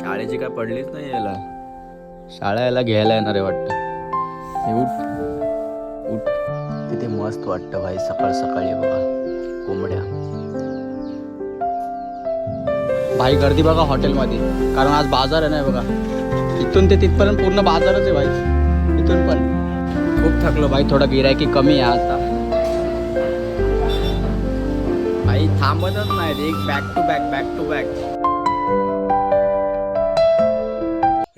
शाळेची काय पडलीच नाही याला. शाळा याला घ्यायला येणार आहे वाटतं. हे उठ. उठ. तिथे मस्त वाटतं भाई सकाळ सकाळी बघा. कोंबड्या. भाई गर्दी बघा हॉटेलमध्ये. कारण आज बाजार आहे ना बघा. इथून ते तिथपर्यंत पूर्ण बाजारच आहे भाई. इथून पण. खूप थकलो भाई थोडा गिरायकी कमी आहे आता. भाई थांबतच नाही. एक back to back back to back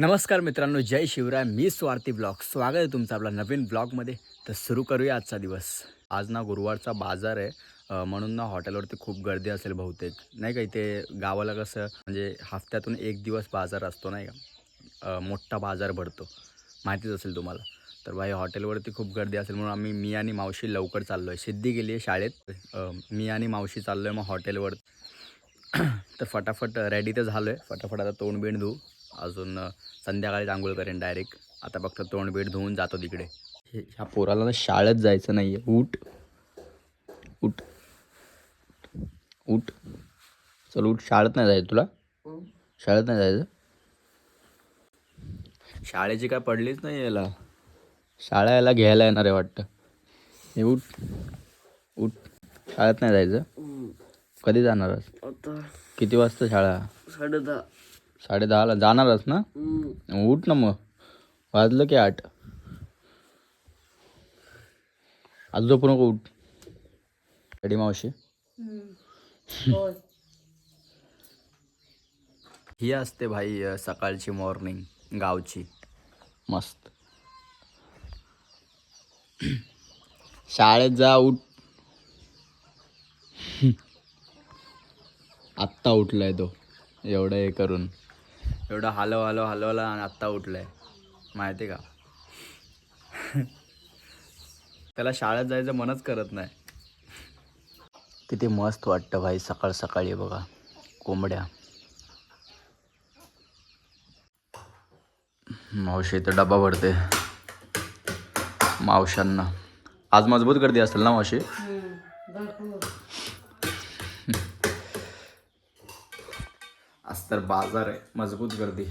नमस्कार मित्रांनो जय शिवराय मी स्वार्थी ब्लॉग. स्वागत आहे तुमचं आपला नवीन ब्लॉगमध्ये. तर सुरू करूया आजचा दिवस. आज ना गुरुवारचा बाजार आहे. म्हणून ना हॉटेलवरती खूप गर्दी असेल बहुतेक. नाही का इथे गावाला कसं म्हणजे हफ्त्यातून एक दिवस बाजार असतो नाही का? मोठा बाजार भरतो. माहितीच असेल तुम्हाला. तर भाई हॉटेलवरती खूप गर्दी असेल म्हणून आम्ही मी आणि मावशी लवकर चाललो आहे सिद्धी गेली आहे शाळेत. मी आणि मावशी चाललो आहे मग हॉटेलवर. तर फटाफट रेडी तर झालो आहे फटाफट आता तोंड बिंड धुऊ. अजून संध्याकाळी आंघोळ करेन डायरेक्ट आता फक्त तोंड बीड धुवून जातो तिकडे. हे- ह्या पोराला ना शाळेत जायचं नाही आहे उठ. उठ. उठ. चल उठ. शाळेत नाही जायचं तुला? शाळेत नाही जायचं? शाळेची काय पडलीच नाही याला. शाळा याला घ्यायला येणार आहे वाटतं. हे उठ. उठ. शाळेत नाही जायचं? कधी जाणार किती वाजता शाळा? साडे दहा. साडे दहाला जाणारच ना? उठ ना मग. वाजलं की आठ. आज झोपू नको उठ. रेडी मावशी. ही असते भाई सकाळची मॉर्निंग गावची. मस्त. शाळेत जा उठ. आत्ता उठलाय तो. एवढं हे करून. एवढं हलव हलव हलवला आणि आत्ता उठलाय. माहिती का? त्याला शाळेत जायचं मनच करत नाही. किती मस्त वाटतं भाई सकाळ सकाळी बघा. कोंबड्या. मावशी इथं डबा भरते. मावशांना आज मजबूत गर्दी असेल ना मावशी? आज तर बाजार आहे. मजबूत गर्दी.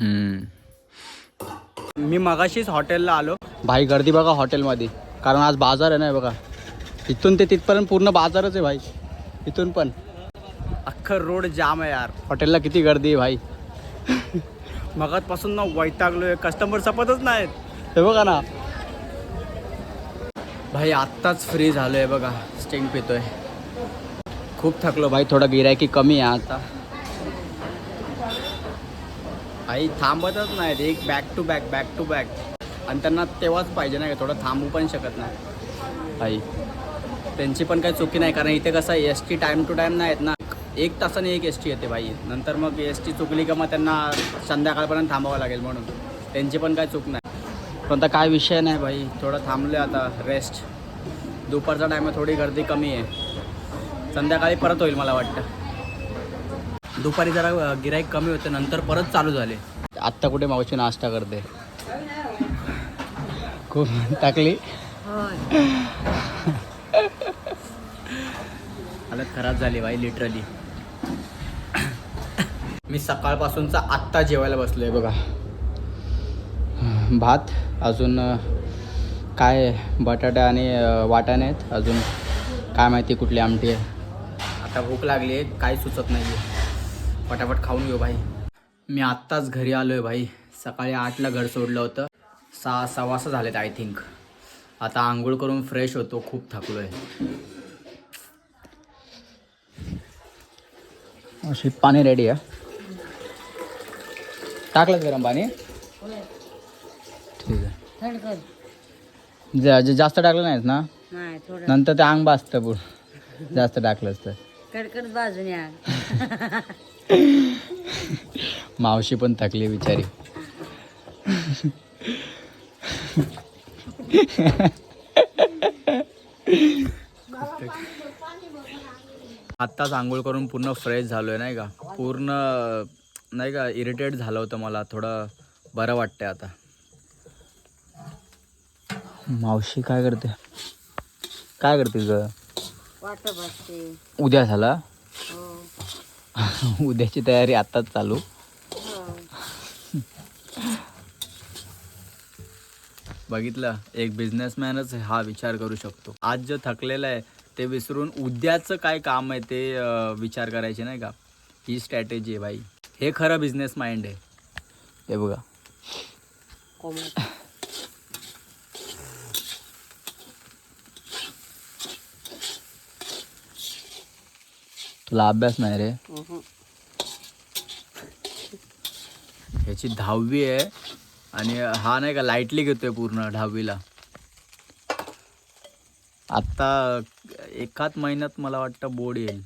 हम्म. मी मगाशीच हॉटेलला आलो. भाई गर्दी बघा हॉटेलमध्ये. कारण आज बाजार आहे ना बघा. इथून ते तिथपर्यंत पूर्ण बाजारच आहे भाई. इथून पण. अख्खं रोड जाम आहे यार. हॉटेलला किती गर्दी आहे भाई. मगातपासून ना वैतागलोय. कस्टमर सपतच नाहीत. हे बघा ना. भाई आत्ताच फ्री झालो आहे बघा. स्टिंग पितोय. खूप थकलो भाई थोडं गिरायकी कमी आहे आता. भाई थांबतच नाहीत एक back to back back to back आणि त्यांना तेव्हाच पाहिजे नाही थोडं थांबू पण शकत नाही. भाई त्यांची पण काही चुकी नाही कारण इथे कसं S T time to time नाही आहेत ना. एक तासाने एक एस टी येते भाई. नंतर मग एस टी चुकली का मग त्यांना संध्याकाळपर्यंत थांबावं लागेल म्हणून. त्यांची पण काही चूक नाही. पण आता काय विषय नाही भाई थोडं थांबलं आता रेस्ट दुपारचा टाईम थोडी गर्दी कमी आहे. संध्याकाळी परत होईल मला वाटतं. दुपारी जरा गिराईक कमी होते नंतर परत चालू झाले. आत्ता कुठे मावशी नाश्ता करते? खूप टाकली हालत खराब झाली बाई लिटरली मी सकाळपासूनचा आत्ता जेवायला बसलोय बघा. भात अजून काय बटाटे आणि वाटाणे आहेत अजून काय माहिती कुठली आमटी आहे. आता भूक लागली आहे काही सुचत नाही आहे पटापट खाऊन घेऊ भाई. मी आत्ताच घरी आलो आहे भाई. सकाळी आठला घर सोडलं होतं. सहा सहा वाजता झालेत आय थिंक आता आंघोळ करून फ्रेश होतो खूप थकलो आहे अशी पाणी रेडी आहे. टाकलं गरम पाणी? ठीक आहे. जास्त टाकलं नाहीत ना? नंतर ते अंग बाजतं पूर जास्त टाकलंच तर. कडकड बाजून या मावशी पण थकली बिचारी. आत्ताच आंघोळ करून पूर्ण फ्रेश झालोय नाही का? पूर्ण नाही का इरिटेट झालं होतं मला. थोडं बरं वाटतंय आता. मावशी काय करते? काय करते ग? वाट बसते उद्या झाला? हो. उद्याची तयारी आत्ताच चालू. बघितलं? एक बिझनेसमॅनच हा विचार करू शकतो. आज जो थकलेला आहे ते विसरून उद्याचं काय काम आहे ते अं, विचार करायचे नाही का? ही स्ट्रॅटेजी आहे भाई हे खरं बिझनेस माइंड आहे. हे बघा. तुला अभ्यास नाही रे. ह्याची दहावी आहे आणि हा नाही का लाईटली घेतोय पूर्ण दहावीला. आत्ता एकाच महिन्यात मला वाटतं बोर्ड येईल.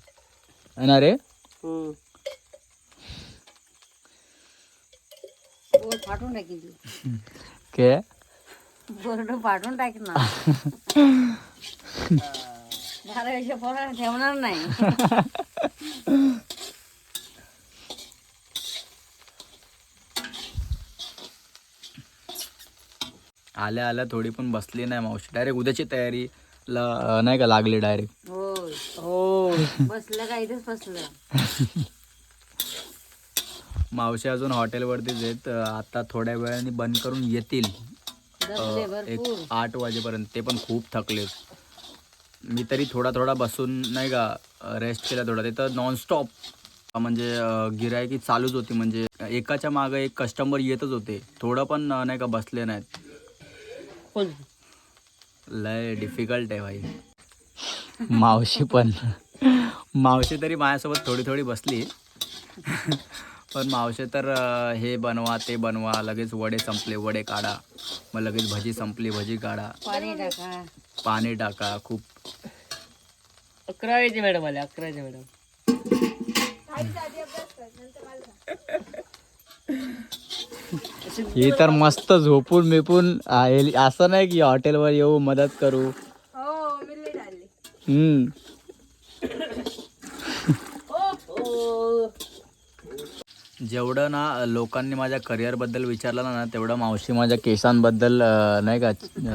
है ना रे? बोर्ड फाटून तू. के बोर्ड फाटून टाक ना. बारावीच्या पोराला ठेवणार नाही. आल्या आल्या थोडी पण बसली नाही मावशी. डायरेक्ट उद्याची तयारीला अं, नाही का लागली डायरेक्ट हो. बसलं का इथेच बसलं? मावशी अजून हॉटेलवरतीच आहेत. आता थोड्या वेळाने बंद करून येतील. एक आठ वाजेपर्यंत. ते पण खूप थकलेत. मी तरी थोडा थोडा बसून नाही का रेस्ट केला थोडा. तिथं नॉनस्टॉप म्हणजे गिरायकी चालूच होती. म्हणजे एकाच्या मागं एक कस्टमर येतच होते. थोडं पण नाही का बसले नाहीत. लय डिफिकल्ट आहे भाई. मावशी पण. मावशी तरी माझ्यासोबत थोडी थोडी बसली. पण मावशी तर हे बनवा ते बनवा लगेच वडे संपले वडे काढा. मग लगेच भजी संपली भजी काढा. पाणी टाका खूप. अकरावीचे मॅडम आले अकरावीचे मॅडम. ही तर मस्त झोपून आहे. असं नाही की हॉटेलवर येऊ मदत करू. हम्म. जेवढं ना लोकांनी माझ्या करिअरबद्दल विचारलं ना तेवढं मावशी माझ्या केसांबद्दल अं, नाही का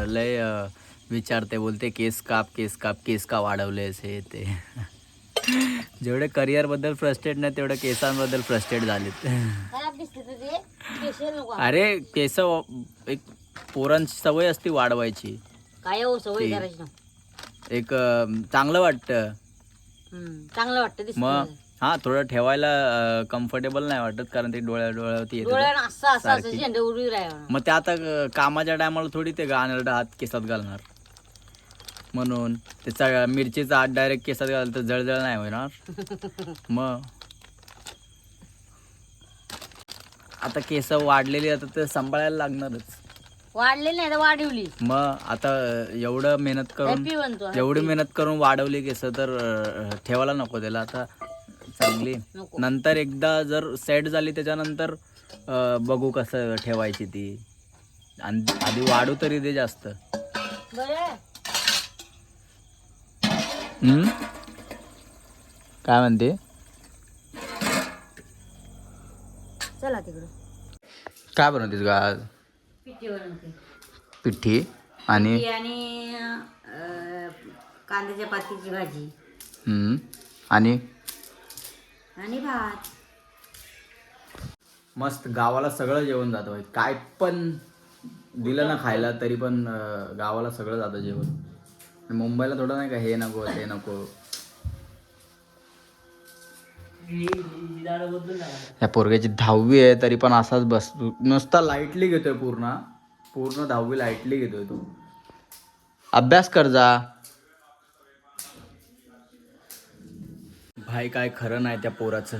लय अं, विचारते बोलते केस काप केस काप केस का वाढवलेस हे ते. जेवढे करिअरबद्दल फ्रस्ट्रेट नाही तेवढं केसांबद्दल फ्रस्ट्रेट झालेत. अरे केस एक पोरांची सवय असते वाढवायची. काय हो सवय ते- करायची ना एक अं, चांगलं वाटतं. हम्म, चांगलं वाटतं मग हा थोडं ठेवायला कम्फर्टेबल नाही वाटत कारण ते डोळ्या डोळ्यावरती येतं डोळ्यानं असं असं असं सारखी. झेंडे उडी राहावं मग ते आता अं, कामाच्या टायमाला थोडी ते गाणरडा हात केसात घालणार. म्हणून त्याचा मिरचीचा हात डायरेक्ट केसात घालतं तर जळजळ नाही होणार. मग? आता केस वाढलेली आता ते सांभाळायला लागणारच. वाढले नाही तर वाढवली. मग आता एवढं मेहनत करून बनतो एवढी मेहनत करून वाढवली केस तर अं, ठेवायला नको त्याला आता. चांगली. नको. नंतर एकदा जर सेट झाली त्याच्यानंतर अं, बघू कसं ठेवायची ती. आणि आधी वाढू तरी दे जास्त. बरं? काय म्हणते? चला तिकडं. काय बनवतेस का आज? पिठी बनवते. पिठी आणि? पिठी आणि अं, कांद्याच्या पातीची भाजी. हम्म, आणि? आणि भात. मस्त गावाला सगळं जेवण जातं. काय पण दिलं ना खायला तरी पण अं, गावाला सगळं जातं जेवण. मुंबईला थोडं नाही का हे नको ते नको. या पोरग्याची दहावी आहे तरी पण असाच बस नुसता लाईटली घेतोय पूर्ण. पूर्ण दहावी लाईटली घेतोय तू. अभ्यास कर जा. भाई काय खरं नाही त्या पोराचं.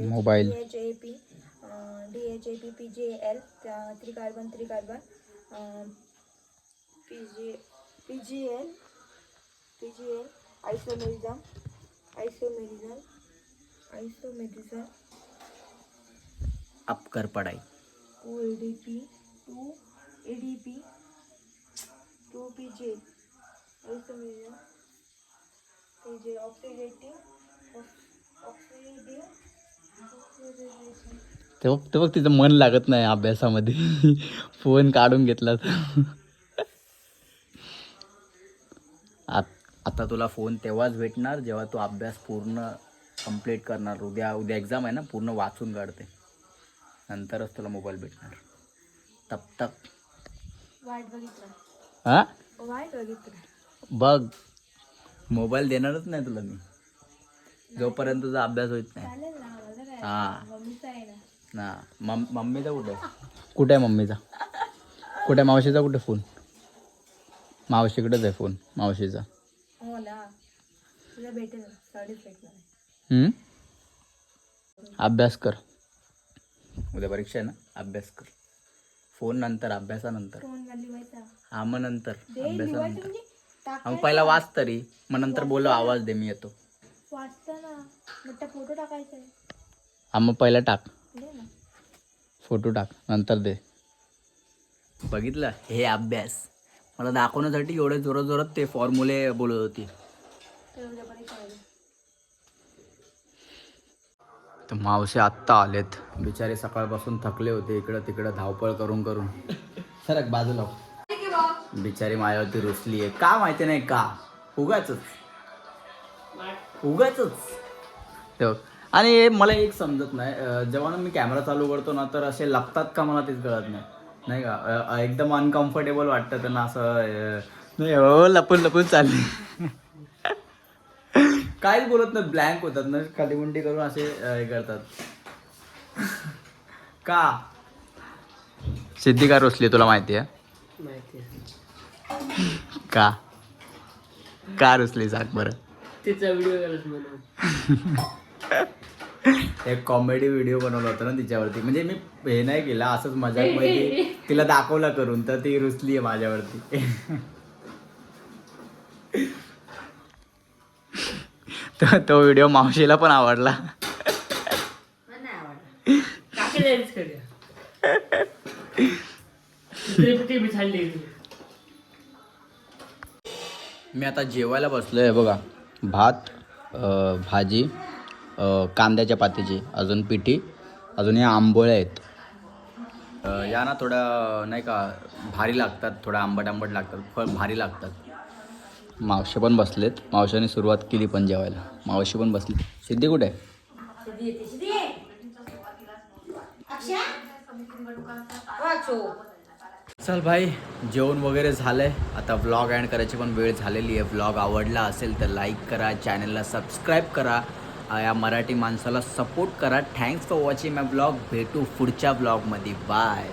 Mobile DHAP, uh, DHAP, PGL, uh, 3 carbon, 3 carbon, um, P G P G L P G L isomerism isomerism isomerism अब कर पढ़ाई। Two A D P two A D P two P J isomerism P J oxidative oxidative oxidation ते बघ ते बघ तिचं मन लागत नाही अभ्यासामध्ये. फोन काढून घेतला तर आत- तुला फोन तेव्हाच भेटणार जेव्हा तू अभ्यास पूर्ण कंप्लीट करणार. उद्या उद्या एक्झाम आहे ना पूर्ण वाचून काढते. नंतरच तुला मोबाईल भेटणार. तक हां? वाईट बघितलं. बघ. मोबाईल देणारच नाही तुला मी. जोपर्यंत तुझा अभ्यास होत नाही. हां. मम्मीचं आहे ना. ना. मम मम्मीचा कुठे? आहे? कुठे आहे मम्मीचा? कुठे? आहे? मावशीचा कुठे फोन? मावशीकडेच आहे फोन मावशीचा. हो? अभ्यास कर. उद्या परीक्षा आहे ना? अभ्यास कर. फोन नंतर अभ्यासानंतर? हा मग नंतर. अभ्यासानंतर. म्हणजे मग पहिला वाच तरी. मग नंतर बोलो आवाज दे मी येतो. फोटो टाकायचा हा मग पहिला टाक. फोटो टाक नंतर दे. बघितलं? हे अभ्यास. मला दाखवण्यासाठी एवढे जोरात जोरात ते फॉर्म्युले बोलत होती. तर मावशी आत्ता आलेत. बिचारे सकाळपासून थकले होते. इकडं तिकडं धावपळ करून करून. सरक बाजूला. बिचारी माझ्यावरती रुसली आहे. का माहिती नाही का? उगाच उगाच आणि हे मला एक समजत नाही. जेव्हा ना मी कॅमेरा चालू करतो ना तर असे लागतात का मला तेच कळत नाही. नाही का? एकदम अनकम्फर्टेबल वाटतं त्यांना असं नाही हो लपून लपून चालले. काहीच बोलत नाही ब्लँक होतात ना खाली मुंडी करून असे हे करतात. का? सिद्धी का रोसली तुला माहिती आहे? का? का रुसली सांग बरं. तिचा व्हिडिओ करत म्हणून. एक कॉमेडी व्हिडिओ बनवला होता ना तिच्यावरती. म्हणजे मी हे नाही केला असंच मजाकमध्ये तिला दाखवला करून तर ती रुसली आहे माझ्यावरती. तर तो व्हिडिओ मावशीला पण आवडला. मी आता जेवायला बसलो आहे बघा. भात भाजी कांद्याच्या पातीची अजून पिठी अजून या आंबोळ्या आहेत. या ना थोड्या नाही का भारी लागतात थोड्या आंबट आंबट लागतात फळ भारी लागतात. मावशी पण बसलेत. मावशीने सुरुवात केली पण जेवायला. मावशी पण बसली. सिद्धी कुठे चल भाई जेवण वगैरे झालंय. आता व्लॉग एंड करायची पण वेळ झालेली आहे. व्लॉग आवडला असेल तर लाईक करा चॅनलला सबस्क्राईब करा. या मराठी माणसाला सपोर्ट करा. Thanks for watching my blog भेटू पुढच्या ब्लॉगमध्ये बाय